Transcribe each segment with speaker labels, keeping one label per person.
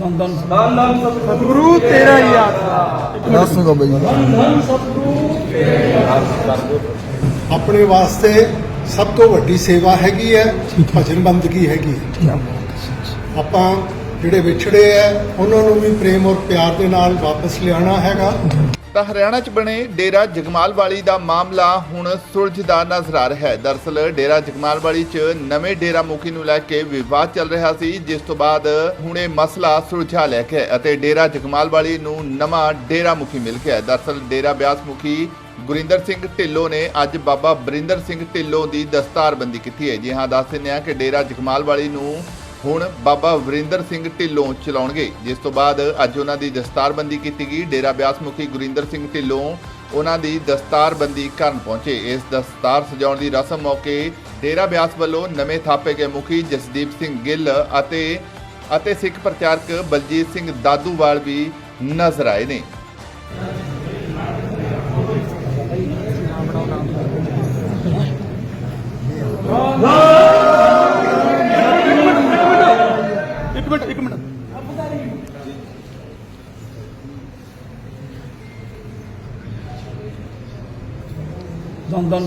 Speaker 1: ਦਨ ਦਨ
Speaker 2: ਧੰਨ ਧੰਨ ਸਤਿਗੁਰੂ
Speaker 1: ਸਤਿਗੁਰੂ ਤੇਰਾ ਹੀ ਆਸਰਾ।
Speaker 3: ਦੱਸ ਦੋ ਬਈ
Speaker 2: ਧੰਨ ਸਤਿਗੁਰੂ
Speaker 4: ਆਪਣੇ ਵਾਸਤੇ ਸਭ ਤੋਂ ਵੱਡੀ ਸੇਵਾ ਹੈਗੀ ਹੈ ਭਜਨ ਬੰਦਗੀ ਹੈਗੀ ਹੈ। ਆਪਾਂ ਜਿਹੜੇ ਵਿਛੜੇ ਆ ਉਹਨਾਂ ਨੂੰ ਵੀ ਪ੍ਰੇਮ ਔਰ ਪਿਆਰ ਦੇ ਨਾਲ ਵਾਪਸ ਲਿਆਉਣਾ ਹੈਗਾ।
Speaker 5: ਤਾਂ ਹਰਿਆਣਾ 'ਚ ਬਣੇ ਡੇਰਾ ਜਗਮਾਲਵਾਲੀ ਦਾ ਮਾਮਲਾ ਹੁਣ ਸੁਲਝਦਾ ਨਜ਼ਰ ਆ ਰਿਹਾ ਹੈ। ਦਰਸਲ ਡੇਰਾ ਜਗਮਾਲਵਾਲੀ 'ਚ ਨਵੇਂ ਡੇਰਾ ਮੁਖੀ ਨੂੰ ਲੈ ਕੇ ਵਿਵਾਦ ਚੱਲ ਰਿਹਾ ਸੀ, ਜਿਸ ਤੋਂ ਬਾਅਦ ਹੁਣ ਇਹ ਮਸਲਾ ਸੁਲਝਾ ਲੈ ਕੇ ਅਤੇ ਡੇਰਾ ਜਗਮਾਲਵਾਲੀ ਨੂੰ ਨਵਾਂ ਡੇਰਾ ਮੁਖੀ ਮਿਲ ਗਿਆ ਹੈ। ਦਰਸਲ ਡੇਰਾ ਬਿਆਸ ਮੁਖੀ ਗੁਰਿੰਦਰ ਸਿੰਘ ਢਿੱਲੋਂ ਨੇ ਅੱਜ ਬਾਬਾ ਬਰਿੰਦਰ ਸਿੰਘ ਢਿੱਲੋਂ ਦੀ ਦਸਤਾਰਬੰਦੀ ਕੀਤੀ ਹੈ। ਜੀ ਹਾਂ, ਦੱਸ ਦਿੰਦੇ ਹਾਂ ਕਿ ਡੇਰਾ ਜਗਮਾਲਵਾਲੀ ਨੂੰ ਹੁਣ ਬਾਬਾ ਵਰਿੰਦਰ ਸਿੰਘ ਢਿੱਲੋਂ ਚਲਾਉਣਗੇ। ਜਿਸ ਤੋਂ ਬਾਅਦ ਅੱਜ ਉਹਨਾਂ ਦੀ ਦਸਤਾਰਬੰਦੀ ਕੀਤੀ ਗਈ। ਡੇਰਾ ਬਿਆਸ ਮੁਖੀ ਗੁਰਿੰਦਰ ਸਿੰਘ ਢਿੱਲੋਂ ਉਹਨਾਂ ਦੀ ਦਸਤਾਰਬੰਦੀ ਕਰਨ ਪਹੁੰਚੇ। ਇਸ ਦਸਤਾਰ ਸਜਾਉਣ ਦੀ ਰਸਮ ਮੌਕੇ ਡੇਰਾ ਬਿਆਸ ਵੱਲੋਂ ਨਵੇਂ ਥਾਪੇ ਗਏ ਮੁਖੀ ਜਸਦੀਪ ਸਿੰਘ ਗਿੱਲ ਅਤੇ ਅਤੇ ਸਿੱਖ ਪ੍ਰਚਾਰਕ ਬਲਜੀਤ ਸਿੰਘ ਦਾਦੂਵਾਲ ਵੀ ਨਜ਼ਰ ਆਏ ਨੇ।
Speaker 1: ਦਨ ਦਨ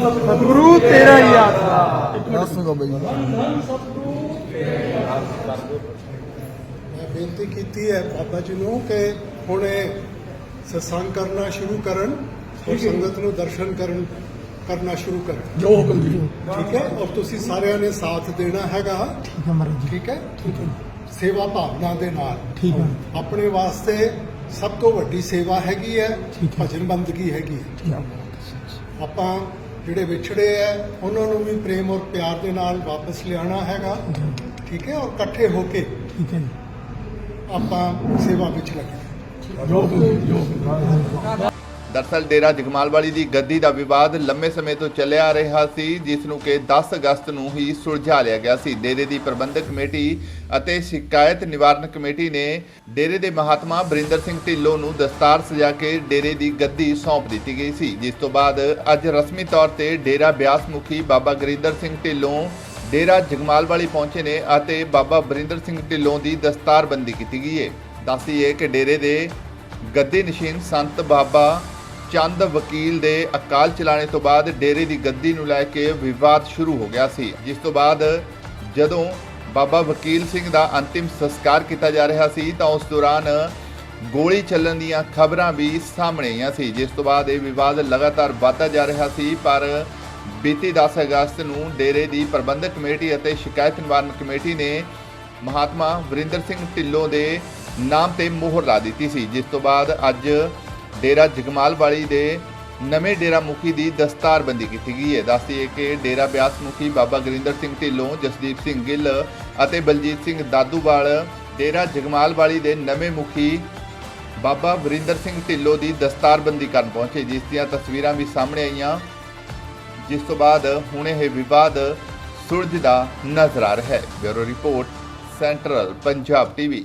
Speaker 2: ਸਤਿਗੁਰੂ
Speaker 1: ਤੇਰਾ ਹੀ ਆਸਰਾ
Speaker 3: ਦੱਸ ਦੋ ਬਈ।
Speaker 2: ਧੰਨ ਸਤਿਗੁਰੂ
Speaker 4: ਮੈਂ ਬੇਨਤੀ ਕੀਤੀ ਹੈ ਬਾਬਾ ਜੀ ਨੂੰ ਕਿ ਹੁਣ ਇਹ ਸਤਸੰਗ ਕਰਨਾ ਸ਼ੁਰੂ ਕਰਨ ਔਰ ਸੰਗਤ ਨੂੰ ਦਰਸ਼ਨ ਕਰਨ ਕਰਨਾ ਸ਼ੁਰੂ ਕਰਨ।
Speaker 1: ਜੋ ਹੁਕਮ ਜੀ।
Speaker 4: ਠੀਕ ਹੈ? ਔਰ ਤੁਸੀਂ ਸਾਰਿਆਂ ਨੇ ਸਾਥ ਦੇਣਾ ਹੈਗਾ।
Speaker 1: ਠੀਕ ਹੈ ਮਹਾਰਾਜ ਜੀ।
Speaker 4: ਠੀਕ ਹੈ?
Speaker 1: ਠੀਕ ਹੈ।
Speaker 4: ਸੇਵਾ ਭਾਵਨਾ ਦੇ ਨਾਲ।
Speaker 1: ਠੀਕ ਹੈ।
Speaker 4: ਆਪਣੇ ਵਾਸਤੇ ਸਭ ਤੋਂ ਵੱਡੀ ਸੇਵਾ ਹੈਗੀ ਹੈ। ਭਜਨ ਬੰਦਗੀ ਹੈਗੀ ਹੈ।
Speaker 1: ਠੀਕ ਹੈ।
Speaker 4: ਆਪਾਂ ਜਿਹੜੇ ਵਿਛੜੇ ਆ ਉਹਨਾਂ ਨੂੰ ਵੀ ਪ੍ਰੇਮ ਔਰ ਪਿਆਰ ਦੇ ਨਾਲ ਵਾਪਸ ਲਿਆਉਣਾ ਹੈਗਾ। ਠੀਕ ਹੈ ਔਰ ਇਕੱਠੇ ਹੋ ਕੇ
Speaker 1: ਠੀਕ ਹੈ
Speaker 4: ਆਪਾਂ ਸੇਵਾ ਵਿੱਚ ਲੱਗੇ।
Speaker 1: ਜੋ ਜੀ,
Speaker 5: ਦਰਸਲ ਡੇਰਾ ਜਗਮਾਲਵਾਲੀ ਦੀ ਗੱਦੀ ਦਾ ਵਿਵਾਦ ਲੰਮੇ ਸਮੇਂ ਤੋਂ ਚੱਲਿਆ ਆ ਰਿਹਾ ਸੀ, ਜਿਸ ਨੂੰ ਕਿ 10 ਅਗਸਤ ਨੂੰ ਹੀ ਸੁਲਝਾ ਲਿਆ ਗਿਆ ਸੀ। ਡੇਰੇ ਦੀ ਪ੍ਰਬੰਧਕ ਕਮੇਟੀ ਅਤੇ ਸ਼ਿਕਾਇਤ ਨਿਵਾਰਨ ਕਮੇਟੀ ਨੇ ਡੇਰੇ ਦੇ ਮਹਾਤਮਾ ਬਰਿੰਦਰ ਸਿੰਘ ਢਿੱਲੋਂ ਨੂੰ ਦਸਤਾਰ ਸਜਾ ਕੇ ਡੇਰੇ ਦੀ ਗੱਦੀ ਸੌਂਪ ਦਿੱਤੀ ਗਈ ਸੀ, ਜਿਸ ਤੋਂ ਬਾਅਦ ਅੱਜ ਰਸਮੀ ਤੌਰ ਤੇ ਡੇਰਾ ਬਿਆਸ ਮੁਖੀ ਬਾਬਾ ਗੁਰਿੰਦਰ ਸਿੰਘ ਢਿੱਲੋਂ ਡੇਰਾ ਜਗਮਾਲਵਾਲੀ ਪਹੁੰਚੇ ਨੇ ਅਤੇ ਬਾਬਾ ਬਰਿੰਦਰ ਸਿੰਘ ਢਿੱਲੋਂ ਦੀ ਦਸਤਾਰਬੰਦੀ ਕੀਤੀ ਗਈ ਹੈ ਦੱਸੀਏ ਕਿ ਡੇਰੇ ਦੇ ਗੱਦੀ ਨਸ਼ੀਨ ਸੰਤ ਬਾਬਾ ਚੰਦ ਵਕੀਲ ਦੇ ਅਕਾਲ ਚਲਾਣੇ ਤੋਂ ਬਾਅਦ ਡੇਰੇ ਦੀ ਗੱਦੀ ਨੂੰ ਲੈ ਕੇ ਵਿਵਾਦ ਸ਼ੁਰੂ ਹੋ ਗਿਆ ਸੀ। ਜਿਸ ਤੋਂ ਬਾਅਦ ਜਦੋਂ ਬਾਬਾ ਵਕੀਲ ਸਿੰਘ ਦਾ ਅੰਤਿਮ ਸੰਸਕਾਰ ਕੀਤਾ ਜਾ ਰਿਹਾ ਸੀ, ਤਾਂ ਉਸ ਦੌਰਾਨ ਗੋਲੀ ਚੱਲਣ ਦੀਆਂ ਖਬਰਾਂ ਵੀ ਸਾਹਮਣੇ ਆਈਆਂ ਸੀ। ਜਿਸ ਤੋਂ ਬਾਅਦ ਇਹ ਵਿਵਾਦ ਲਗਾਤਾਰ ਵਧਦਾ ਜਾ ਰਿਹਾ ਸੀ, ਪਰ ਬੀਤੀ 10 ਅਗਸਤ ਨੂੰ ਡੇਰੇ ਦੀ ਪ੍ਰਬੰਧਕ ਕਮੇਟੀ ਅਤੇ ਸ਼ਿਕਾਇਤ ਨਿਵਾਰਨ ਕਮੇਟੀ ਨੇ ਮਹਾਤਮਾ ਵਰਿੰਦਰ ਸਿੰਘ ਢਿੱਲੋਂ ਦੇ ਨਾਮ ਤੇ ਮੋਹਰ ਲਾ ਦਿੱਤੀ ਸੀ। ਜਿਸ ਤੋਂ ਬਾਅਦ ਅੱਜ ਡੇਰਾ ਜਗਮਾਲ ਵਾਲੀ ਦੇ ਨਵੇਂ ਡੇਰਾ ਮੁਖੀ ਦੀ ਦਸਤਾਰਬੰਦੀ ਕੀਤੀ ਗਈ ਹੈ। ਦੱਸਦੀਏ ਕਿ ਡੇਰਾ ਬਿਆਸ ਮੁਖੀ ਬਾਬਾ ਗੁਰਿੰਦਰ ਸਿੰਘ ਢਿੱਲੋਂ, ਜਸਦੀਪ ਸਿੰਘ ਗਿੱਲ ਅਤੇ ਬਲਜੀਤ ਸਿੰਘ ਦਾਦੂਵਾਲ ਡੇਰਾ ਜਗਮਾਲ ਵਾਲੀ ਦੇ ਨਵੇਂ ਮੁਖੀ ਬਾਬਾ ਵਰਿੰਦਰ ਸਿੰਘ ਢਿੱਲੋਂ ਦੀ ਦਸਤਾਰਬੰਦੀ ਕਰਨ ਪਹੁੰਚੇ। ਜਿਸ ਦੀਆਂ ਤਸਵੀਰਾਂ ਵੀ ਸਾਹਮਣੇ ਆਈਆਂ, ਜਿਸ ਤੋਂ ਬਾਅਦ ਹੁਣ ਇਹ ਵਿਵਾਦ ਸੁਲਝਦਾ ਨਜ਼ਰ ਆ ਰਿਹਾ ਹੈ। Bureau report, central Punjab TV.